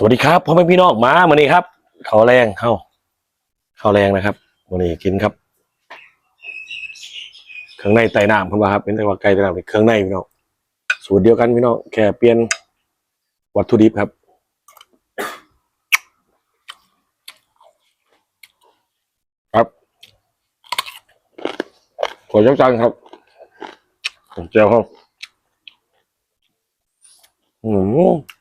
สวัสดีครับพ่อแม่พี่น้องมาวันนี้ครับข้าวแรงเข้าข้าวแรงนะครับวันนี้กินครับ เครื่องในไต่น้ำเข้ามาครับเป็นแต่ว่าไก่ไต่น้ำเป็นเครื่องในพี่น้องสูตรเดียวกันพี่น้องแค่เปลี่ยนวัตถุดิบครับครับขอยักจังครับผมเจียวครับอืม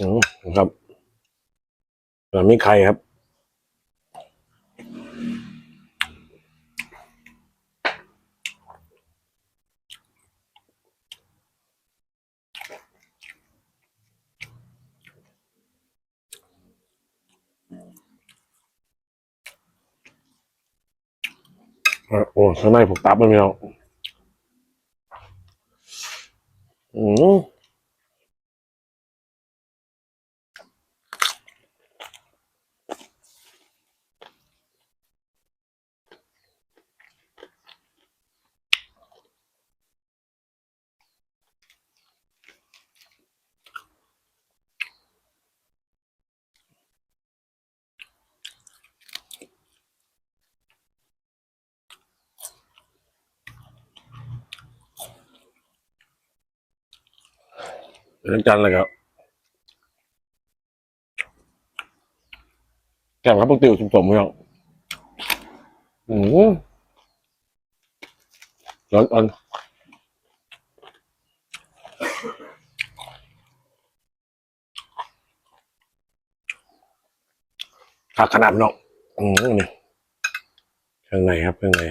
อืมครับแล้วมีไข่ครับ โอ้ข้างในผมตับมันไม่เอาอืม เรื่องจันเลยครับแกงครับปกติวสมๆไม่เอาอืมร้อนอันขาขนาดเนาะอืมนี่เครื่องในครับเครื่องใน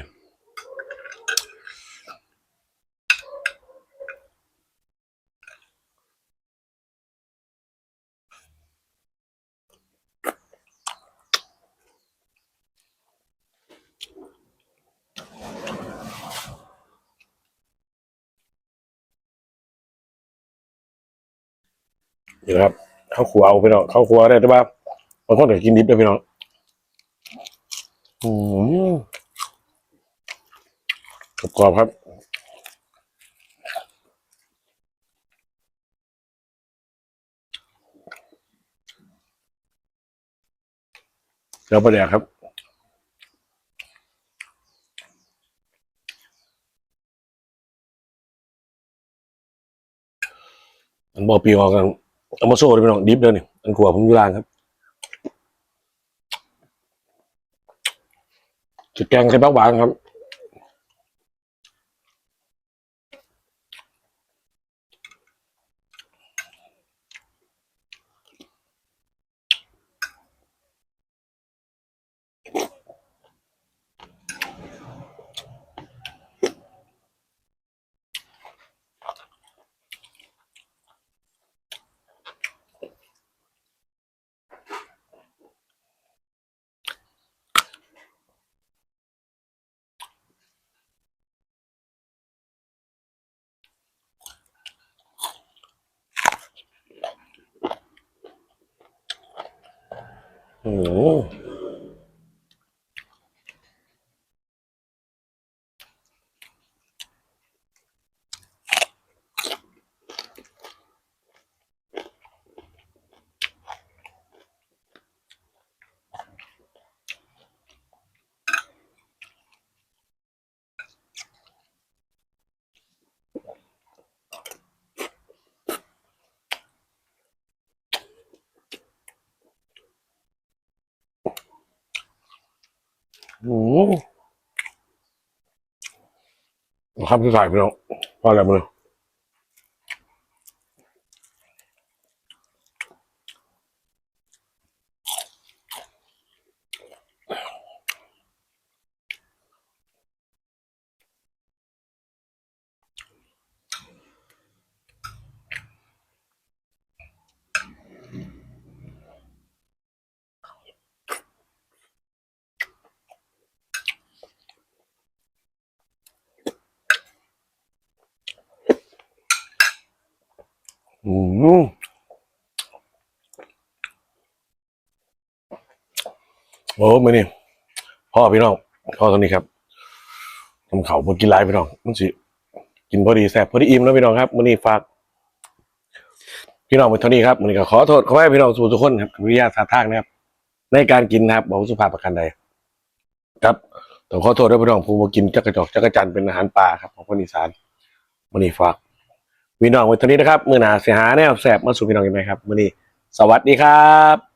นี่นะครับข้าวครัวเอาไปเนาะข้าวครัวได้แต่ว่าบางคนอยากกินดิบได้พี่น้องอืมกรอบครับเดี๋ยวประเดี๋ยวครับอันบอกปีออกกัน เอามาโซ่เลยพี่น้องดิฟเดินนี่อันขวาผมอยู่ล่างครับจุดแกงใส่บักหวานครับ โอืมครับที่ใส่พี่น้องพอแล้วมั้ว อืมโอ้ไม่นี่พ่อพี่น้องพ่อตรงนี้ครับทำเขาเพื่อกินไลฟ์พี่น้องมันสิกินพอดีแซ่บพอดีอิ่มแล้วพี่น้องครับมื้อนี้ฝากพี่น้องเป็นเท่านี้ครับมื้อนี้ก็ขอโทษขอให้พี่น้องสู่ทุกคนครับวิทยาศาสาร์ทางนะครับ ในการกินนะครับบอกสุภาพประกันใดครับต้องขอโทษด้วยพี่น้องผมกินจักกระจอกจักกระจันเป็นอาหารปลาครับของคนอีสานมื้อนี้ฝาก พี่น้องไว้เท่านี้นะครับ มือหนาเสียหาแนวแสบมาสู่พี่น้องกันไหมครับ มือนี้ สวัสดีครับ